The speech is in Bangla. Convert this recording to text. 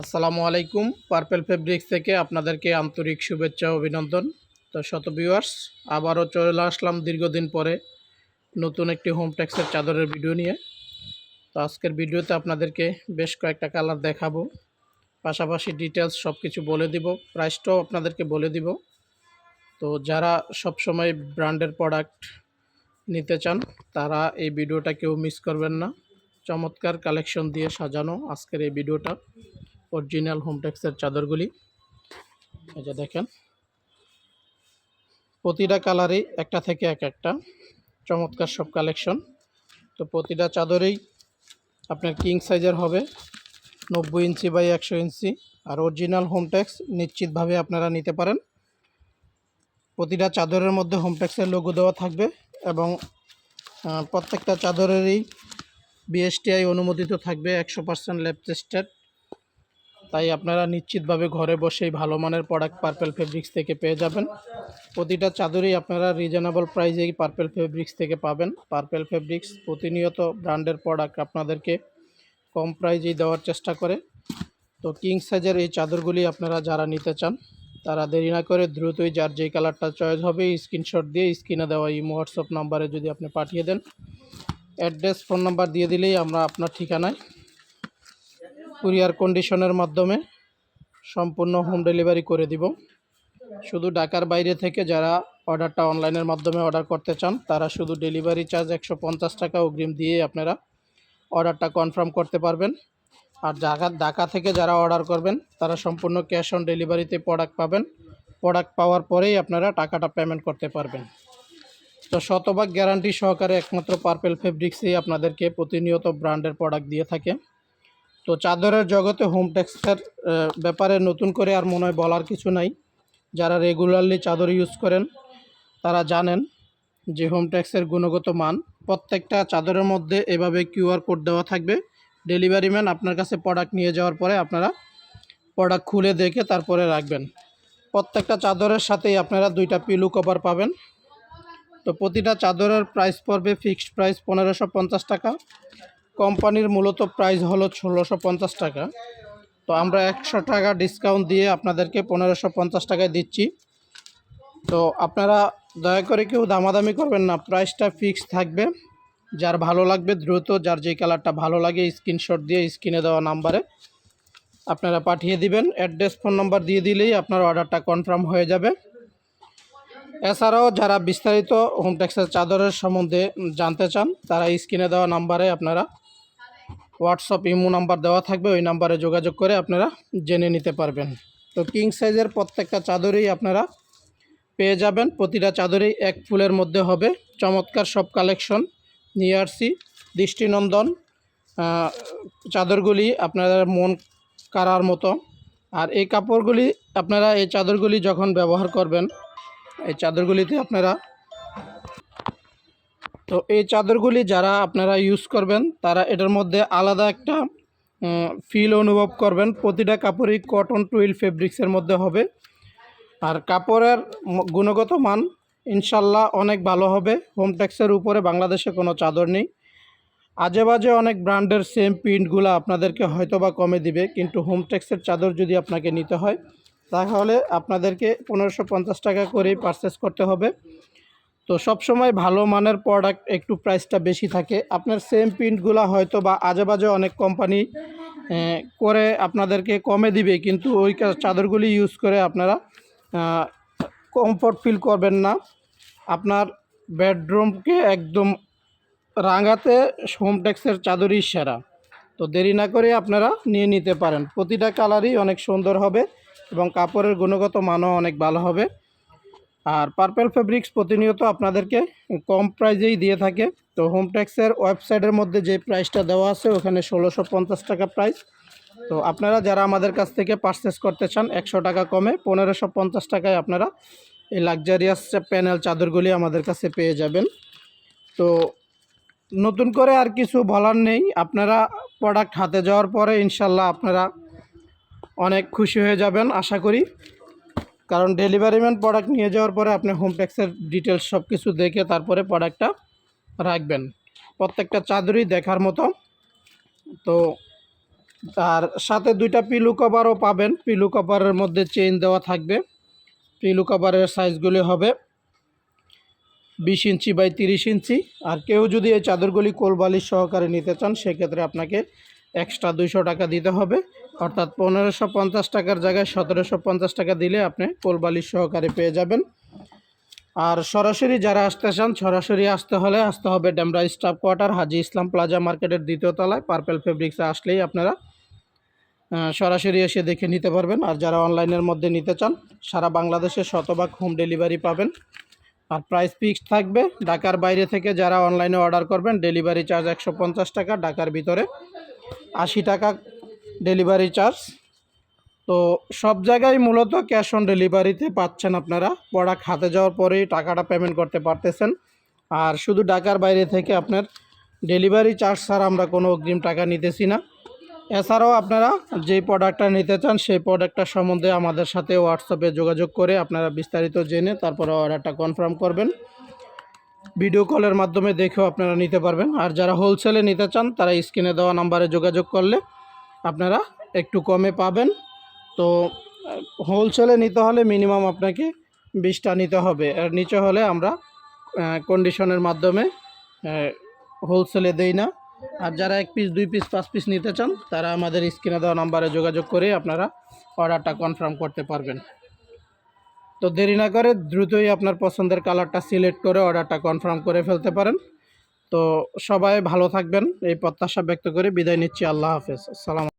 আসসালামু আলাইকুম। পার্পেল ফেব্রিক্স থেকে আপনাদেরকে আন্তরিক শুভেচ্ছা অভিনন্দন। তো শত ভিউয়ার্স আবারও চলে আসলাম দীর্ঘদিন পরে নতুন একটি হোম ট্যাক্সের চাদরের ভিডিও নিয়ে। তো আজকের ভিডিওতে আপনাদেরকে বেশ কয়েকটা কালার দেখাবো। পাশাপাশি ডিটেলস সব কিছু বলে দিব প্রাইসটাও আপনাদেরকে বলে দিব। তো যারা সবসময় ব্র্যান্ডের প্রোডাক্ট নিতে চান, তারা এই ভিডিওটা কেউ মিস করবেন না। চমৎকার কালেকশন দিয়ে সাজানো আজকের এই ভিডিওটা। অরিজিনাল হোমটেক্সের চাদরগুলি। এই যে দেখেন। প্রতিটা কালারই একটা থেকে এক একটা। চমৎকার সব কালেকশন। তো প্রতিটা চাদরেই আপনার কিং সাইজের হবে। নব্বই ইঞ্চি বাই একশো ইঞ্চি। আর অরিজিনাল হোমটেক্স নিশ্চিতভাবে আপনারা নিতে পারেন। প্রতিটা চাদরের মধ্যে হোমটেক্সের লোগো দেওয়া থাকবে এবং প্রত্যেকটা চাদরেরই বিএসটিআই অনুমোদিত থাকবে একশো পার্সেন্ট ল্যাব টেস্টেড তাই আপনারা নিশ্চিতভাবে ঘরে বসেই ভালো মানের প্রোডাক্ট পার্পেল ফেব্রিক্স থেকে পেয়ে যাবেন। প্রতিটা চাদরই আপনারা রিজনেবল প্রাইসেই পার্পেল ফেব্রিক্স থেকে পাবেন। পার্পেল ফেব্রিক্স প্রতিনিয়ত ব্র্যান্ডের প্রোডাক্ট আপনাদেরকে কম প্রাইজেই দেওয়ার চেষ্টা করে। তো কিং সাইজের এই চাদরগুলি আপনারা যারা নিতে চান, তারা দেরি না করে দ্রুতই যার যেই কালারটা চয়েস হবে স্ক্রিনশট দিয়ে স্ক্রিনে দেওয়া এই হোয়াটসঅ্যাপ নাম্বারে যদি আপনি পাঠিয়ে দেন। অ্যাড্রেস ফোন নাম্বার দিয়ে দিলেই আমরা আপনার ঠিকানায় কুরিয়ার কন্ডিশনের মাধ্যমে সম্পূর্ণ হোম ডেলিভারি করে দিব। শুধু ঢাকার বাইরে থেকে যারা অর্ডারটা অনলাইনের মাধ্যমে অর্ডার করতে চান, তারা শুধু ডেলিভারি চার্জ একশো পঞ্চাশ টাকা অগ্রিম দিয়ে আপনারা অর্ডারটা কনফার্ম করতে পারবেন। আর ঢাকা ঢাকা থেকে যারা অর্ডার করবেন, তারা সম্পূর্ণ ক্যাশ অন ডেলিভারিতে প্রোডাক্ট পাবেন। প্রোডাক্ট পাওয়ার পরেই আপনারা টাকাটা পেমেন্ট করতে পারবেন। তো শতভাগ গ্যারান্টি সহকারে একমাত্র পার্পেল ফেব্রিক্সই আপনাদেরকে প্রতিনিয়ত ব্র্যান্ডের প্রোডাক্ট দিয়ে থাকে। তো চাদরের জগতে হোম টেক্সের ব্যাপারে নতুন করে আর মনে হয় বলার কিছু নাই। যারা রেগুলারলি চাদর ইউজ করেন, তারা জানেন যে হোম ট্যাক্সের গুণগত মান। প্রত্যেকটা চাদরের মধ্যে এভাবে কিউআর কোড দেওয়া থাকবে। ডেলিভারি ম্যান আপনার কাছে প্রোডাক্ট নিয়ে যাওয়ার পরে আপনারা প্রোডাক্ট খুলে দেখে তারপরে রাখবেন। প্রত্যেকটা চাদরের সাথেই আপনারা দুইটা পিলু কভার পাবেন। তো প্রতিটা চাদরের প্রাইস পড়বে ফিক্সড প্রাইস পনেরোশো টাকা। কোম্পানির মূলত প্রাইস হলো ষোলোশো পঞ্চাশ টাকা। তো আমরা একশো টাকা ডিসকাউন্ট দিয়ে আপনাদেরকে পনেরোশো পঞ্চাশ টাকায় দিচ্ছি। তো আপনারা দয়া করে কেউ দামাদামি করবেন না প্রাইসটা ফিক্স থাকবে। যার ভালো লাগবে দ্রুত, যার যে কালারটা ভালো লাগে স্ক্রিনশট দিয়ে স্ক্রিনে দেওয়া নাম্বারে আপনারা পাঠিয়ে দিবেন। অ্যাড্রেস ফোন নাম্বার দিয়ে দিলেই আপনার অর্ডারটা কনফার্ম হয়ে যাবে। এছাড়াও যারা বিস্তারিত হোম ট্যাক্সের চাদরের সম্বন্ধে জানতে চান, তারা স্ক্রিনে দেওয়া নাম্বারে আপনারা হোয়াটসঅ্যাপ ইমো নাম্বার দেওয়া থাকবে, ওই নাম্বারে যোগাযোগ করে আপনারা জেনে নিতে পারবেন। তো কিং সাইজের প্রত্যেকটা চাদরেই আপনারা পেয়ে যাবেন। প্রতিটা চাদরেই এক ফুলের মধ্যে হবে। চমৎকার সব কালেকশন, নিয়ে আসছি। দৃষ্টিনন্দন চাদরগুলি আপনাদের মন কারার মতো। আর এই কাপড়গুলি, আপনারা এই চাদরগুলি যখন ব্যবহার করবেন, এই চাদরগুলিতে আপনারা তো এই চাদরগুলি যারা আপনারা ইউজ করবেন, তারা এটার মধ্যে আলাদা একটা ফিল অনুভব করবেন। প্রতিটা কাপড়ই কটন টুইল ফেব্রিক্সের মধ্যে হবে। আর কাপড়ের গুণগত মান ইনশাল্লাহ অনেক ভালো হবে। হোম ট্যাক্সের উপরে বাংলাদেশে কোনো চাদর নেই। আজে বাজে অনেক ব্র্যান্ডের সেম প্রিন্টগুলো আপনাদেরকে হয়তো বা কমে দিবে, কিন্তু হোম ট্যাক্সের চাদর যদি আপনাকে নিতে হয়, তাহলে আপনাদেরকে পনেরোশো পঞ্চাশ টাকা করেই পারচেস করতে হবে। তো সবসময় ভালো মানের প্রোডাক্ট একটু প্রাইসটা বেশি থাকে। আপনার সেম প্রিন্টগুলো হয়তো বা আজে বাজে অনেক কোম্পানি করে আপনাদেরকে কমে দিবে, কিন্তু ওই চাদরগুলি ইউজ করে আপনারা কমফর্ট ফিল করবেন না। আপনার বেডরুমকে একদম রাঙাতে হোম ট্যাক্সের চাদরই সেরা। তো দেরি না করে আপনারা নিয়ে নিতে পারেন। প্রতিটা কালারই অনেক সুন্দর হবে এবং কাপড়ের গুণগত মানও অনেক ভালো হবে। আর পার্পেল ফেব্রিক্স প্রতিনিয়ত আপনাদেরকে কম প্রাইজেই দিয়ে থাকে। তো হোম ট্যাক্সের ওয়েবসাইটের মধ্যে যে প্রাইসটা দেওয়া আছে, ওখানে ষোলোশো পঞ্চাশ টাকা প্রাইস তো আপনারা যারা আমাদের কাছ থেকে পারচেস করতে চান, একশো টাকা কমে পনেরোশো পঞ্চাশ টাকায় আপনারা এই লাক্সারিয়াস প্যানেল চাদরগুলি আমাদের কাছে পেয়ে যাবেন। তো নতুন করে আর কিছু বলার নেই। আপনারা প্রোডাক্ট হাতে যাওয়ার পরে ইনশাল্লাহ আপনারা অনেক খুশি হয়ে যাবেন, আশা করি। কারণ ডেলিভারি ম্যান প্রোডাক্ট নিয়ে যাওয়ার পরে আপনি হোম ট্যাক্সের ডিটেলস সব কিছু দেখে তারপরে প্রোডাক্টটা রাখবেন। প্রত্যেকটা চাদরই দেখার মতো। তো আর সাথে দুইটা পিলু কভারও পাবেন। পিলু কভারের মধ্যে চেইন দেওয়া থাকবে। পিলু কভারের সাইজগুলি হবে বিশ ইঞ্চি বাই তিরিশ ইঞ্চি। আর কেউ যদি এই চাদরগুলি কোলবালিশ সহকারে নিতে চান, সেক্ষেত্রে আপনাকে এক্সট্রা দুইশো টাকা দিতে হবে। অর্থাৎ পনেরোশো পঞ্চাশ টাকার জায়গায় সতেরোশো পঞ্চাশ টাকা দিলে আপনি কোলবালিশ সহকারে পেয়ে যাবেন। আর সরাসরি যারা আসতে চান, সরাসরি আসতে হলে আসতে হবে Demra staff quarter, Haji Islam Plaza মার্কেটের দ্বিতীয় তলায়। পার্পেল ফেব্রিক্সে আসলেই আপনারা সরাসরি এসে দেখে নিতে পারবেন। আর যারা অনলাইনের মধ্যে নিতে চান, সারা বাংলাদেশে শতভাগ হোম ডেলিভারি পাবেন। আর প্রাইস ফিক্সড থাকবে। ঢাকার বাইরে থেকে যারা অনলাইনে অর্ডার করবেন, ডেলিভারি চার্জ একশো পঞ্চাশ টাকা, ঢাকার ভিতরে আশি টাকা ডেলিভারি চার্জ। তো সব জায়গায় মূলত ক্যাশ অন ডেলিভারিতে পাচ্ছেন আপনারা। প্রোডাক্ট হাতে যাওয়ার পরেই টাকাটা পেমেন্ট করতে পারতেছেন। আর শুধু ঢাকার বাইরে থেকে আপনার ডেলিভারি চার্জ ছাড়া আমরা কোনো অগ্রিম টাকা নিতেছি না। এছাড়াও আপনারা যেই প্রোডাক্টটা নিতে চান, সেই প্রোডাক্টটা সম্বন্ধে আমাদের সাথে হোয়াটসঅ্যাপে যোগাযোগ করে আপনারা বিস্তারিত জেনে তারপরে অর্ডারটা কনফার্ম করবেন। ভিডিও কলের মাধ্যমে দেখেও আপনারা নিতে পারবেন। আর যারা হোলসেলে নিতে চান, তারা স্ক্রিনে দেওয়া নাম্বারে যোগাযোগ করলে আপনারা একটু কমে পাবেন। তো হোলসেলে নিতে হলে মিনিমাম আপনাকে বিশটা নিতে হবে। আর নিচে হলে আমরা কন্ডিশনের মাধ্যমে হোলসেলে দেই না। আর যারা এক পিস দুই পিস পাঁচ পিস নিতে চান, তারা আমাদের স্ক্রিনে দেওয়া নাম্বারে যোগাযোগ করে আপনারা অর্ডারটা কনফার্ম করতে পারবেন। তো দেরি না করে দ্রুতই আপনার পছন্দের কালারটা সিলেক্ট করে অর্ডারটা কনফার্ম করে ফেলতে পারেন। তো সবাই ভালো থাকবেন। এই প্রত্যাশা ব্যক্ত করে বিদায় নিচ্ছি। আল্লাহ হাফেজ। আসসালাম